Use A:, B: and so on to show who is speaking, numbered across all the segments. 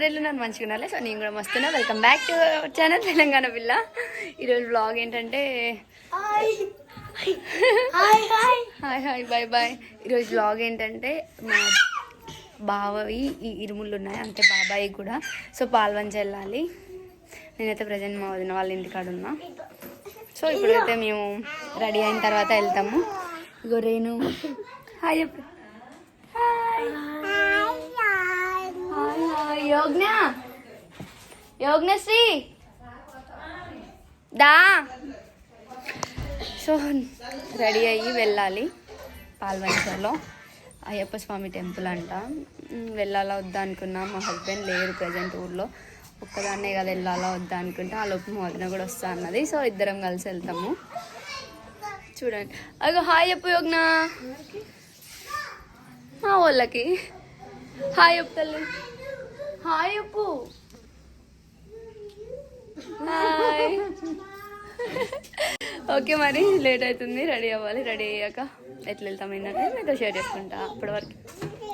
A: అందరు ఎల్లున్నారు మంచిగా ఉండాలి. సో నేను కూడా మస్తున్నా. Welcome back to channel Telangana పిల్ల ఈరోజు బ్లాగ్ ఏంటంటే హాయ్ హాయ్ బాయ్ బాయ్ ఈరోజు బ్లాగ్ ఏంటంటే మా బావవి ఈ ఇరుములు ఉన్నాయి. అంటే బాబాయి కూడా. సో పాల్వంచి వెళ్ళాలి. నేనైతే ప్రజెంట్ మా వదిన వాళ్ళ ఇంటికాడ ఉన్నా. సో ఇప్పుడైతే మేము రెడీ అయిన తర్వాత వెళ్తాము. ఇగో రేణు. హాయ్ చెప్పు. Hi hi hi Yogna Yognashri దా సో రెడీ అయ్యి వెళ్ళాలి. పాల్వంచలో అయ్యప్ప స్వామి టెంపుల్ అంట. వెళ్ళాలా వద్దా అనుకున్నా. మా హస్బెండ్ లేరు ప్రజెంట్ ఊర్లో. ఒక్కదాన్నే కదా వెళ్ళాలా వద్దా అనుకుంటే ఆ లోపు మా వదిన కూడా వస్తా అన్నది. సో ఇద్దరం కలిసి వెళ్తాము. చూడండి. అగో హాయ్ చెప్పు యోగ్న. మా వాళ్ళకి. హాయ్ చెప్పు తల్లి. హాయ్ చెప్పు హాయ్. ఓకే మరి లేట్ అవుతుంది రెడీ అవ్వాలి రెడీ అయ్యాక ఎట్లా వెళ్తాం ఏంటంటే మీతో షేర్ చేసుకుంటా అప్పటి వరకు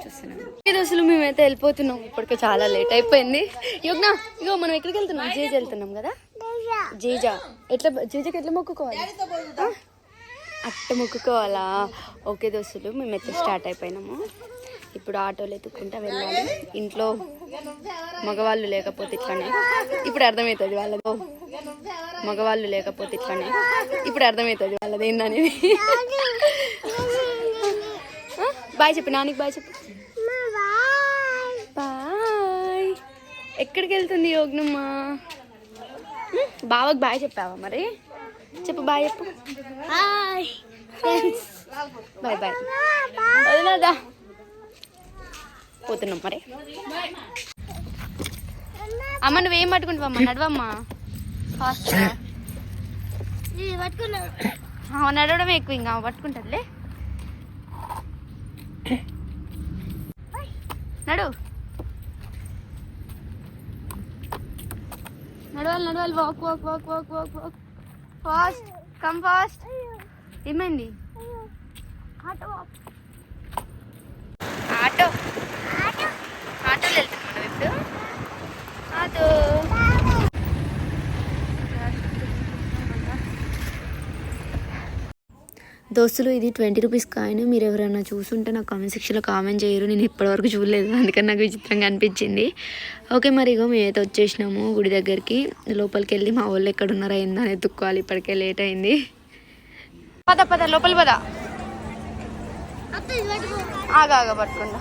A: చూస్తున్నాం ఈ రోజులు మేమైతే వెళ్ళిపోతున్నాం ఇప్పటికే చాలా లేట్ అయిపోయింది. యోగ్నా ఇగో మనం ఎక్కడికి వెళ్తున్నాం? జేజ్ వెళ్తున్నాం కదా? జేజా. ఎట్లా జేజకి ఎట్లా మొక్కుకోవాలి? అట్ట మొక్కుకోవాలా? ఓకే దోస్తులు మేమైతే స్టార్ట్ అయిపోయినాము. ఇప్పుడు ఆటోలు ఎత్తుక్కుంటా వెళ్ళాలి. ఇంట్లో మగవాళ్ళు లేకపోతే ఇట్లానే. ఇప్పుడు అర్థమవుతుంది వాళ్ళతో మగవాళ్ళు లేకపోతే ఇట్లానే. ఇప్పుడు అర్థమవుతుంది వాళ్ళది ఏందనేది. ఆ? బాయ్ చెప్పు నానికి బాయ్ చెప్పు. బాయ్. ఎక్కడికి వెళ్తుంది యోగ్నమ్మ? బావకు బాయ్ చెప్పావా మరి? చెప్పు బాయ్ చెప్పు. బాయ్. బాయ్ వదిలేదా పోతున్నాం మరి. అమ్మ నువ్వేం పట్టుకుంటావమ్మా నడవమ్మా. ఫాస్ట్ నడవడం ఎక్కువ ఇంకా పట్టుకుంటుందిలే. నడు. నడవాలి నడవాలి. Walk walk walk walk walk walk. Fast. Come fast. ఏమైంది? ఆటో. ఆటో ఆటోలో వెళ్తున్నాం ఇప్పుడు ఆటో దోస్తులు ఇది ట్వంటీ రూపీస్ కాయిన్. మీరు ఎవరైనా చూసుంటే నాకు కామెంట్ సెక్షన్లో కామెంట్ చేయరు. నేను ఇప్పటివరకు చూడలేదు. అందుకని నాకు విచిత్రంగా అనిపించింది. ఓకే మరి ఇగో మేమైతే వచ్చేసినాము గుడి దగ్గరికి. లోపలికి వెళ్ళి మా వాళ్ళు ఎక్కడ ఉన్నారా ఏందని ఎత్తుక్కోవాలి. ఇప్పటికే లేట్ అయింది. పద పద లోపల పద. ఆగా ఆగా పట్టుకుందా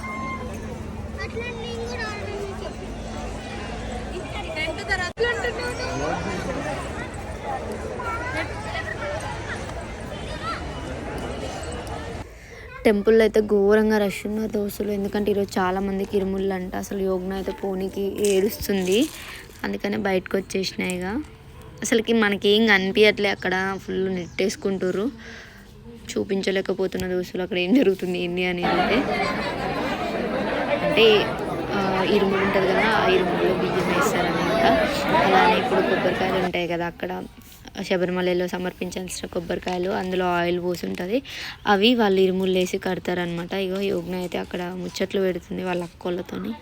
A: టెంపుల్లో అయితే ఘోరంగా రష్ ఉన్నారు దోస్తులు. ఎందుకంటే ఈరోజు చాలా మందికి ఇరుముళ్ళు అంట అసలు యోగ్న అయితే పోనీకి ఏడుస్తుంది. అందుకనే బయటకు వచ్చేసినాయిగా అసలుకి మనకేం కనిపించట్లే అక్కడ. ఫుల్ నెట్టేసుకుంటారు చూపించలేకపోతున్న దోస్తులు. అక్కడ ఏం జరుగుతుంది ఏంటి అనేది. అయితే అంటే ఇరుములు ఉంటుంది కదా ఆ ఇరుములో బియ్యం వేస్తారనమాట. అలానే ఇప్పుడు కొబ్బరికాయలు ఉంటాయి కదా అక్కడ. శబరిమలలో సమర్పించాల్సిన కొబ్బరికాయలు అందులో ఆయిల్ పోసి ఉంటుంది అవి వాళ్ళు ఇరుములు వేసి కడతారనమాట ఇగో యోగ్న అయితే అక్కడ ముచ్చట్లు పెడుతుంది వాళ్ళ అక్కోళ్ళతోని.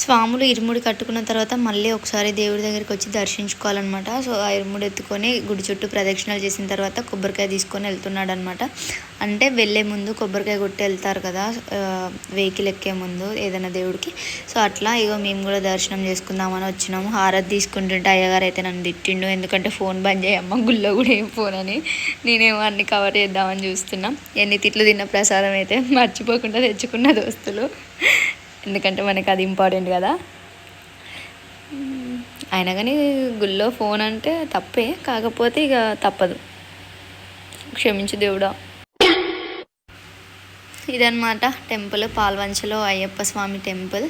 B: స్వాములు ఇరుముడి కట్టుకున్న తర్వాత మళ్ళీ ఒకసారి దేవుడి దగ్గరికి వచ్చి దర్శించుకోవాలన్నమాట. సో ఆ ఇరుముడు ఎత్తుకొని గుడి చుట్టూ ప్రదక్షిణాలు చేసిన తర్వాత కొబ్బరికాయ తీసుకొని వెళ్తున్నాడు అనమాట అంటే వెళ్ళే ముందు కొబ్బరికాయ కొట్టి వెళ్తారు కదా వెహికల్ ఎక్కే ముందు ఏదైనా దేవుడికి. సో అట్లా ఇగో మేము కూడా దర్శనం చేసుకుందామని వచ్చినాము. హారతి తీసుకుంటుంటే అయ్యగారు అయితే నన్ను తిట్టిండు. ఎందుకంటే ఫోన్ బంద్ చేయమ్మ గుళ్ళో కూడా ఏం ఫోన్ అని నేనేమో అన్ని కవర్ చేద్దామని చూస్తున్నా. ఎన్ని తిట్లు తిన్న ప్రసాదం అయితే మర్చిపోకుండా తెచ్చుకున్న దోస్తులు. ఎందుకంటే మనకి అది ఇంపార్టెంట్ కదా. అయినా కానీ గుళ్ళో ఫోన్ అంటే తప్పే కాకపోతే ఇక తప్పదు. క్షమించు దేవుడా. ఇదన్నమాట టెంపుల్ పాల్వంచలో అయ్యప్ప స్వామి టెంపుల్.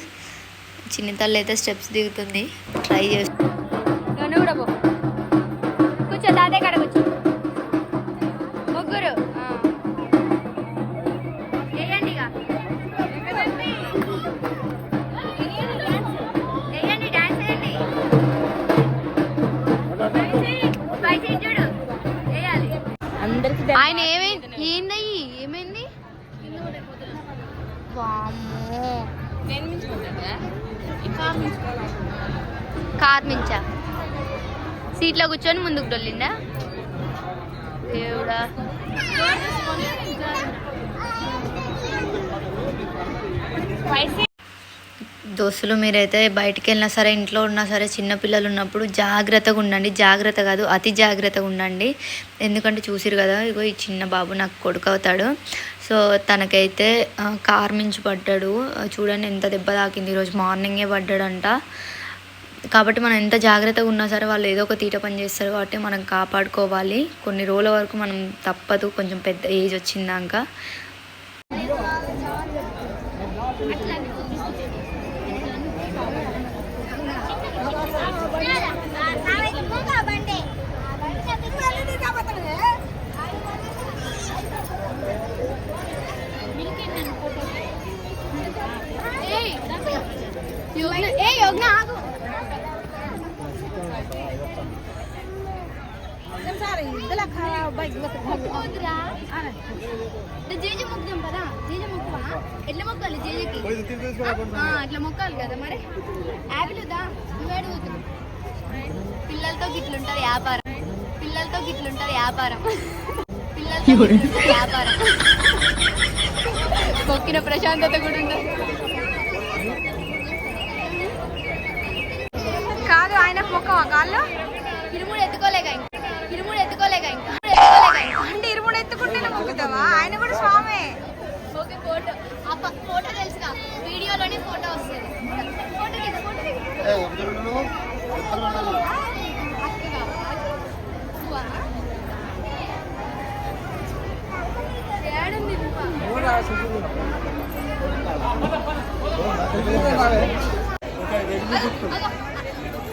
B: చిన్న తల్లి అయితే స్టెప్స్ దిగుతుంది. ట్రై చేస్తుంది
A: కార్ సీట్లో కూర్చొని ముందుకు డొల్లిందా? దేవుడా.
B: దోస్తులు మీరైతే బయటికి వెళ్ళినా సరే ఇంట్లో ఉన్నా సరే చిన్నపిల్లలు ఉన్నప్పుడు జాగ్రత్తగా ఉండండి. జాగ్రత్త కాదు అతి జాగ్రత్తగా ఉండండి. ఎందుకంటే చూసిరు కదా ఇగో ఈ చిన్న బాబు నాకు కొడుకు అవుతాడు. సో తనకైతే కార్మించి కార్ మించి పడ్డాడు. చూడండి ఎంత దెబ్బ తాకింది. ఈరోజు మార్నింగే పడ్డాడంట. కాబట్టి మనం ఎంత జాగ్రత్తగా ఉన్నా సరే వాళ్ళు ఏదో ఒక తీట పని చేస్తారు కాబట్టి మనం కాపాడుకోవాలి. కొన్ని రోజుల వరకు మనం తప్పదు. కొంచెం పెద్ద ఏజ్ వచ్చిందాక.
A: ఏ యోగ్న ఆగు వద్దురా. అంటే జేజే మొక్కుదాం పదా జేజే మొక్కువా ఎట్లా మొక్కాలి జేజేకి ఆ, అట్లా మొక్కాలి కదా మరి నువ్వు పిల్లలతో గిట్లుంటది వ్యాపారం పిల్లలతో గిట్లుంటది వ్యాపారం పిల్లలతో వ్యాపారం మొక్కిన ప్రశాంతత కూడా ఉండదు
C: కాదు ఆయనకు మొక్కవా కాళ్ళు
A: ఇరుముడు ఎత్తుకోలేక ఇంకా ఇరుముడు ఎత్తుకోలేక ఇంకా.
C: అంటే ఇరుముడు ఎత్తుకుంటేనే మొక్కుతావా? ఆయన కూడా స్వామే.
A: Okay photo. ఆ ప- ఫోటో తెలుసుగా వీడియోలోనే ఫోటో వస్తుంది. ఫోటో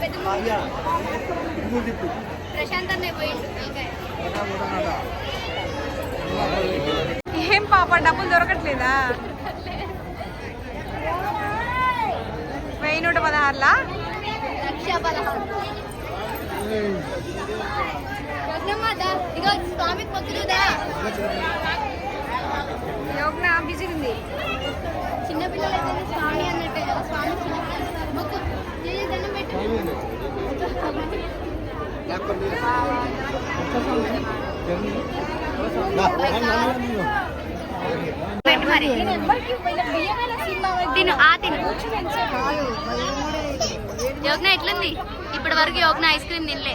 A: పెద్ద. ప్రశాంత్ అన్నయ్య పోయిండు. ఓకే
C: ఏం పాప డబ్బులు దొరకట్లేదా? వెయ్యి నూట పదహారులా?
A: లక్ష పదహారు. రత్నమాత ఇగో స్వామికి మొక్కులుదా
C: యోగ్న బిజీ ఉంది.
A: చిన్నపిల్లలైతే స్వామి అన్నట్టే కదా స్వామి చిన్నపిల్లలు దండం పెట్టు. తిను ఆ తిను. యోగ్న ఎట్లుంది? ఇప్పటి వరకు యోగ్న ఐస్ క్రీమ్ తినలే.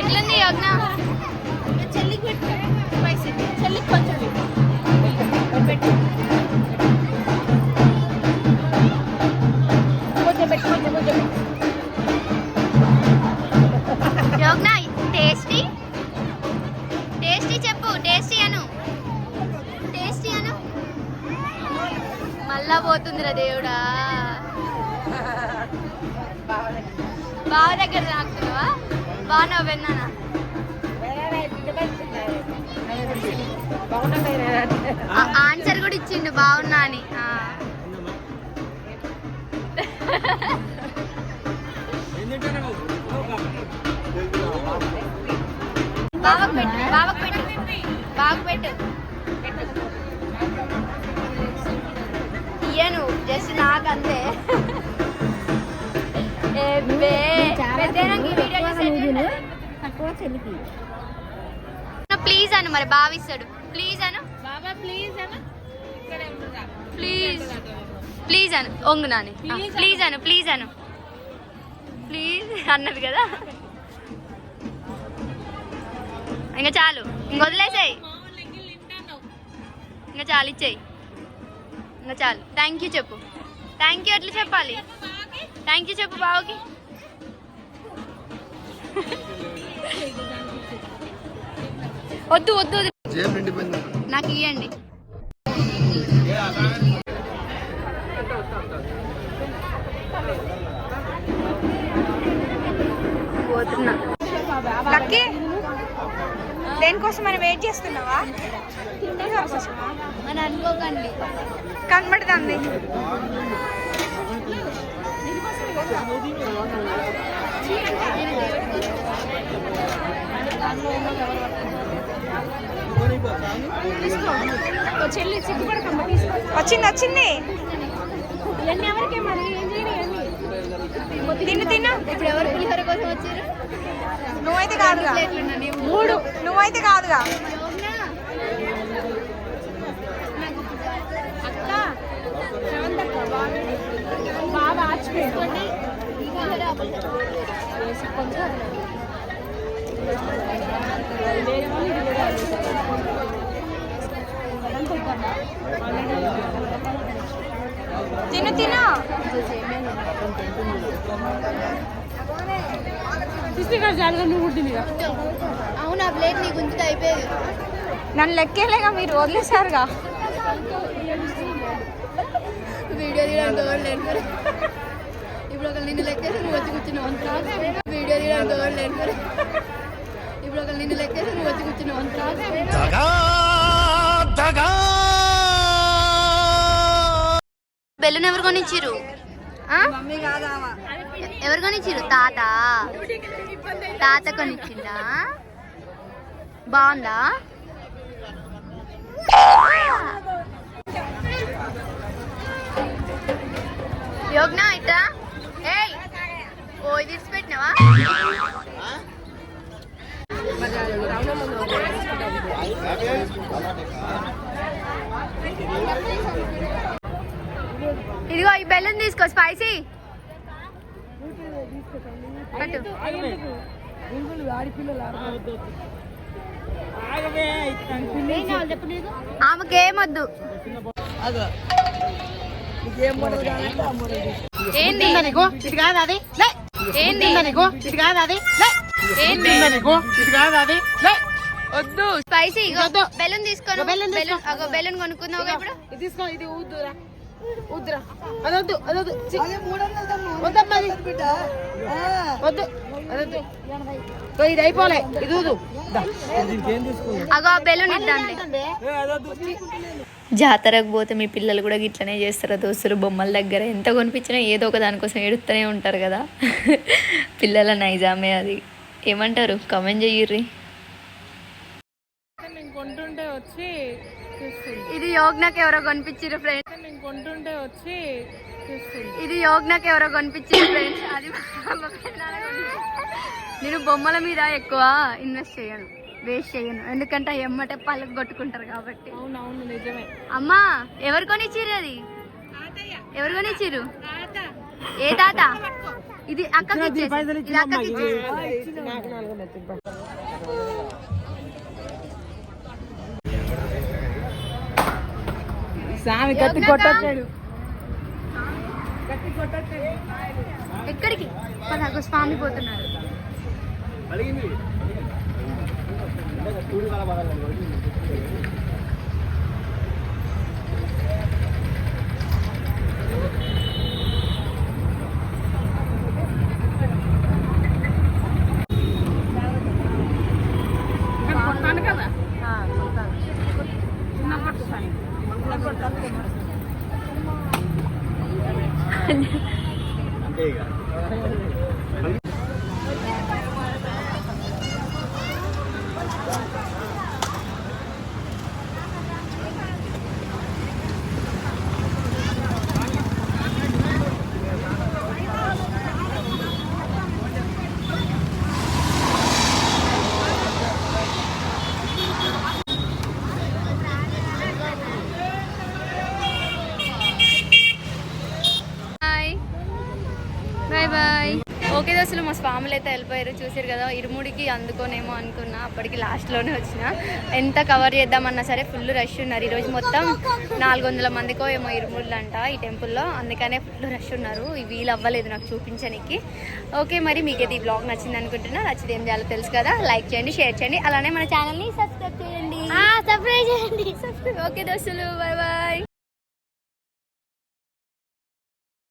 A: ఎట్లుంది యోగ్న? చెల్లికి పెట్టు చెల్లికి కొంచెం పెట్టు. యోగ్న టేస్టీ టేస్టీ చెప్పు. టేస్టీ అను. టేస్టీ అను. మళ్ళా పోతుందిరా దేవుడా. బావ దగ్గర నాకుతున్నావా బాగున్నావు వెన్నానా? ఆన్సర్ కూడా ఇచ్చిండు. బాగున్నా అని. ఎందుకంటే బావకు పెట్టు బావకు పెట్టు బావకు పెట్టు ఇయ్యను జస్ట్ ఈ వీడియో చూసి ఎట్లుంటది? ప్లీజ్ అను మరి భావిస్తాడు ప్లీజ్ అను ప్లీజ్ ప్లీజ్. అను ఒంగు నాని. ప్లీజ్ అను ప్లీజ్ అను ప్లీజ్ అన్నది కదా. ఇంకా చాలు. ఇంక వదిలేసాయి. ఇంకా చాలు ఇచ్చేయి. ఇంకా చాలు. థ్యాంక్ యూ చెప్పు. థ్యాంక్ యూ ఎట్లా చెప్పాలి? థ్యాంక్ యూ చెప్పు బావకి. వద్దు వద్దు నాకు ఇవ్వండి పోతున్నా.
C: లక్కీ. దేనికోసం మనం వెయిట్ చేస్తున్నావా? కోసమా?
A: అని అనుకోకండి
C: కనబడుతుంది. వచ్చింది వచ్చింది. తిను తిను.
A: ఇప్పుడు ఎవరు పులిహోర కోసం వచ్చారు?
C: నువ్వైతే కాదుగా. మూడు. నువ్వైతే కాదుగా. తిను తిను.
A: అవును ఆ ప్లేట్ నీకు ఉంచితే అయిపోయేది.
C: నన్ను లెక్కేలేగా మీరు వదిలేశారుగా.
A: వీడియో తీయడానికి ఎవరు లేరు ఇప్పుడు ఒకళ్ళు నిన్ను లెక్కేసి నువ్వు వచ్చి కూర్చున్నావు అంతా వీడియో తీయడానికి ఎవరు లేరు ఇప్పుడు ఒకళ్ళు నిన్ను లెక్కేసి నువ్వు వచ్చి కూర్చున్నావు అంతా బెలూన్ ఎవరు కొనిచ్చిరు ఆ? ఎవరు కొనిచ్చిరు తాత. తాత కొనిచ్చిందా బాగుందా? యోగ్నా ఇట్రా? ఏయ్! ఓ ఇది పెట్టినావా ఇదిగో ఈ బెలూన్ తీసుకో స్పైసీ. పట్టు ఆమెకి ఏమొద్దు ఏంది?
C: ఇది కాదు అది.
A: ఏంది?
C: నీకు ఇది కాదు అది.
A: ఏంది?
C: నీకు ఇది కాదు అది.
A: వద్దు. స్పైసీ. బెలూన్ తీసుకోను.
C: బెలూన్.
A: బెలూన్ అగో బెలూన్ కొనుక్కుందావు ఇప్పుడు.
C: తీసుకో ఇది ఊదురా. అదొద్దు అదొద్దు. చి. వద్దమ్మా. అది. వద్దు అదొద్దు. ఇది అయిపోలే. ఇది.
A: అగో బెలూన్ ఇద్దాండి
B: జాతరకు పోతే మీ పిల్లలు కూడా గిట్లనే చేస్తారు దోస్తులు? బొమ్మల దగ్గర ఎంత కొనిపించినా ఏదో ఒక దానికోసం ఏడుస్తూనే ఉంటారు కదా. పిల్లల నైజామే అది. ఏమంటారు? కమెంట్ చెయ్యర్రి
C: నేను కొంటుంటే వచ్చి
A: ఇది యోగ్నాకి ఎవరో కొనిపించారు ఫ్రెండ్స్
C: నేను కొంటుంటే వచ్చి
A: ఇది యోగ్నాకి ఎవరో కొనిపించారు ఫ్రెండ్స్ అది. నేను బొమ్మల మీద ఎక్కువ ఇన్వెస్ట్ చేయను వేస్ట్ చేయను. ఎందుకంటే ఎమ్మటే పళ్ళకు కొట్టుకుంటారు కాబట్టి.
C: అవునవును నిజమే.
A: అమ్మా ఎవరు కొనిచ్చిర్రు అది? ఎవరు కొనిచ్చిర్రు? ఏ తాత? ఇది అక్కకి ఇది అక్కకి
C: స్వామి కత్తి కొట్టట్లేడు
A: ఎక్కడికి? పదాకు స్వామి పోతున్నారు.
D: అంతే ఇక
A: ఓకే దోస్తులు మా స్వాములు అయితే వెళ్ళిపోయారు. చూసారు కదా ఇరుముడికి అందుకోనేమో అనుకున్నా. అప్పటికి లాస్ట్లోనే వచ్చిన. ఎంత కవర్ చేద్దామన్నా సరే ఫుల్ రష్ ఉన్నారు. ఈరోజు మొత్తం నాలుగు వందల మందికో ఏమో ఇరుముళ్ళు అంట ఈ టెంపుల్లో. అందుకనే ఫుల్ రష్ ఉన్నారు. ఈ వీలు అవ్వలేదు నాకు చూపించడానికి ఓకే మరి మీకైతే ఈ బ్లాగ్ నచ్చింది అనుకుంటున్నా. నచ్చితే ఏం చేయాలో తెలుసు కదా. లైక్ చేయండి షేర్ చేయండి. అలానే మన ఛానల్ని సబ్స్క్రైబ్ చేయండి.
E: సర్ప్రైజ్ చేయండి.
A: ఓకే దోస్తులు బాయ్ బాయ్